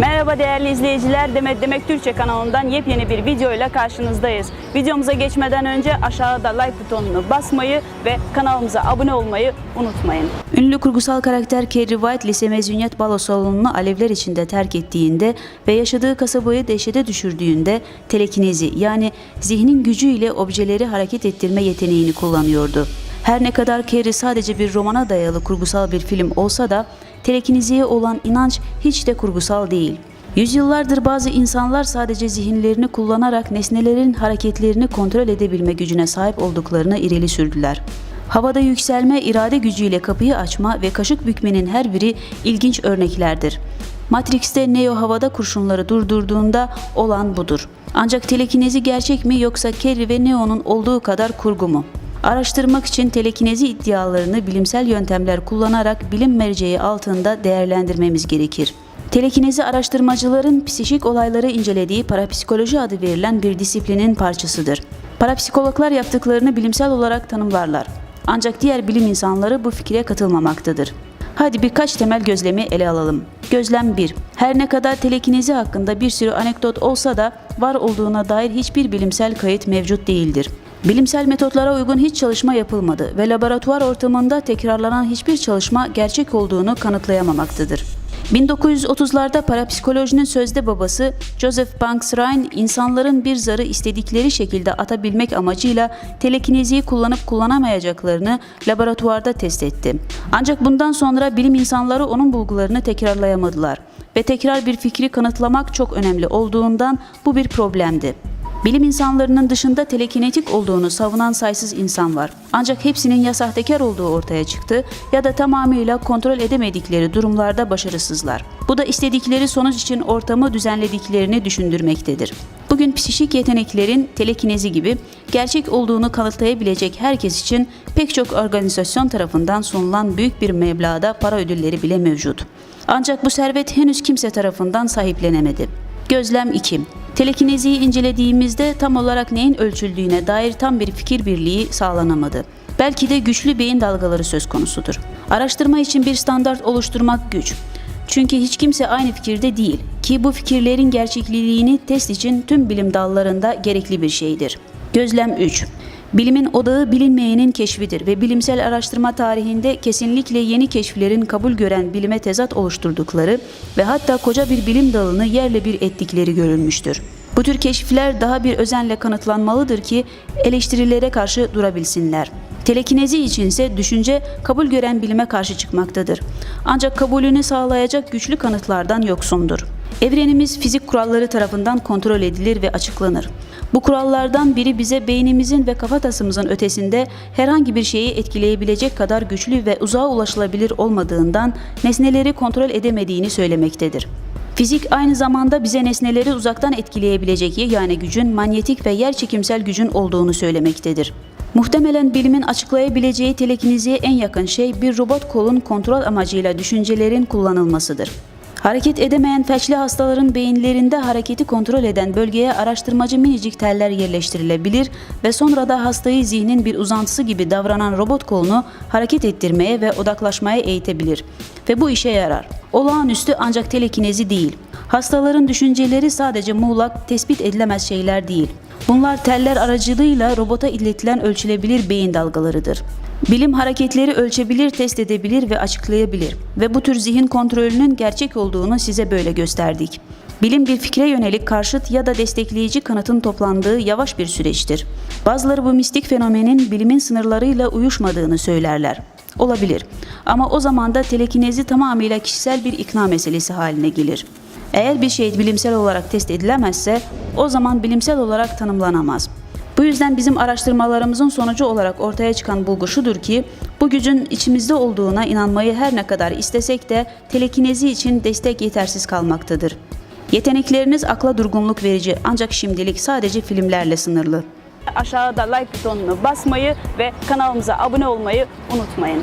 Merhaba değerli izleyiciler. Demet Demek Türkçe kanalından yepyeni bir videoyla karşınızdayız. Videomuza geçmeden önce aşağıda like butonunu basmayı ve kanalımıza abone olmayı unutmayın. Ünlü kurgusal karakter Kerry White lise mezuniyet balo salonunu alevler içinde terk ettiğinde ve yaşadığı kasabayı dehşete düşürdüğünde telekinezi yani zihnin gücüyle objeleri hareket ettirme yeteneğini kullanıyordu. Her ne kadar Carrie sadece bir romana dayalı kurgusal bir film olsa da telekineziye olan inanç hiç de kurgusal değil. Yüzyıllardır bazı insanlar sadece zihinlerini kullanarak nesnelerin hareketlerini kontrol edebilme gücüne sahip olduklarını ileri sürdüler. Havada yükselme, irade gücüyle kapıyı açma ve kaşık bükmenin her biri ilginç örneklerdir. Matrix'te Neo havada kurşunları durdurduğunda olan budur. Ancak telekinezi gerçek mi yoksa Carrie ve Neo'nun olduğu kadar kurgu mu? Araştırmak için telekinezi iddialarını bilimsel yöntemler kullanarak bilim merceği altında değerlendirmemiz gerekir. Telekinezi araştırmacıların psikik olayları incelediği parapsikoloji adı verilen bir disiplinin parçasıdır. Parapsikologlar yaptıklarını bilimsel olarak tanımlarlar. Ancak diğer bilim insanları bu fikre katılmamaktadır. Hadi birkaç temel gözlemi ele alalım. Gözlem 1. Her ne kadar telekinezi hakkında bir sürü anekdot olsa da var olduğuna dair hiçbir bilimsel kayıt mevcut değildir. Bilimsel metotlara uygun hiç çalışma yapılmadı ve laboratuvar ortamında tekrarlanan hiçbir çalışma gerçek olduğunu kanıtlayamamaktadır. 1930'larda parapsikolojinin sözde babası Joseph Banks Rhine insanların bir zarı istedikleri şekilde atabilmek amacıyla telekineziyi kullanıp kullanamayacaklarını laboratuvarda test etti. Ancak bundan sonra bilim insanları onun bulgularını tekrarlayamadılar ve tekrar bir fikri kanıtlamak çok önemli olduğundan bu bir problemdi. Bilim insanlarının dışında telekinetik olduğunu savunan sayısız insan var. Ancak hepsinin ya sahtekar olduğu ortaya çıktı ya da tamamıyla kontrol edemedikleri durumlarda başarısızlar. Bu da istedikleri sonuç için ortamı düzenlediklerini düşündürmektedir. Bugün psikik yeteneklerin telekinezi gibi gerçek olduğunu kanıtlayabilecek herkes için pek çok organizasyon tarafından sunulan büyük bir meblağda para ödülleri bile mevcut. Ancak bu servet henüz kimse tarafından sahiplenemedi. Gözlem 2. Telekineziyi incelediğimizde tam olarak neyin ölçüldüğüne dair tam bir fikir birliği sağlanamadı. Belki de güçlü beyin dalgaları söz konusudur. Araştırma için bir standart oluşturmak güç. Çünkü hiç kimse aynı fikirde değil ki bu fikirlerin gerçekliğini test için tüm bilim dallarında gerekli bir şeydir. Gözlem 3. Bilimin odağı bilinmeyenin keşfidir ve bilimsel araştırma tarihinde kesinlikle yeni keşiflerin kabul gören bilime tezat oluşturdukları ve hatta koca bir bilim dalını yerle bir ettikleri görülmüştür. Bu tür keşifler daha bir özenle kanıtlanmalıdır ki eleştirilere karşı durabilsinler. Telekinezi içinse düşünce kabul gören bilime karşı çıkmaktadır. Ancak kabulünü sağlayacak güçlü kanıtlardan yoksundur. Evrenimiz fizik kuralları tarafından kontrol edilir ve açıklanır. Bu kurallardan biri bize beynimizin ve kafatasımızın ötesinde herhangi bir şeyi etkileyebilecek kadar güçlü ve uzağa ulaşılabilir olmadığından nesneleri kontrol edemediğini söylemektedir. Fizik aynı zamanda bize nesneleri uzaktan etkileyebilecek yegane gücün manyetik ve yerçekimsel gücün olduğunu söylemektedir. Muhtemelen bilimin açıklayabileceği telekineziye en yakın şey bir robot kolun kontrol amacıyla düşüncelerin kullanılmasıdır. Hareket edemeyen felçli hastaların beyinlerinde hareketi kontrol eden bölgeye araştırmacı minicik teller yerleştirilebilir ve sonra da hastayı zihnin bir uzantısı gibi davranan robot kolunu hareket ettirmeye ve odaklaşmaya eğitebilir ve bu işe yarar. Olağanüstü ancak telekinezi değil. Hastaların düşünceleri sadece muğlak, tespit edilemez şeyler değil. Bunlar teller aracılığıyla robota iletilen ölçülebilir beyin dalgalarıdır. Bilim hareketleri ölçebilir, test edebilir ve açıklayabilir ve bu tür zihin kontrolünün gerçek olduğunu size böyle gösterdik. Bilim bir fikre yönelik karşıt ya da destekleyici kanıtın toplandığı yavaş bir süreçtir. Bazıları bu mistik fenomenin bilimin sınırlarıyla uyuşmadığını söylerler. Olabilir ama o zaman da telekinezi tamamıyla kişisel bir ikna meselesi haline gelir. Eğer bir şey bilimsel olarak test edilemezse o zaman bilimsel olarak tanımlanamaz. Bu yüzden bizim araştırmalarımızın sonucu olarak ortaya çıkan bulgu şudur ki bu gücün içimizde olduğuna inanmayı her ne kadar istesek de telekinezi için destek yetersiz kalmaktadır. Yetenekleriniz akla durgunluk verici ancak şimdilik sadece filmlerle sınırlı. Aşağıda like butonunu basmayı ve kanalımıza abone olmayı unutmayın.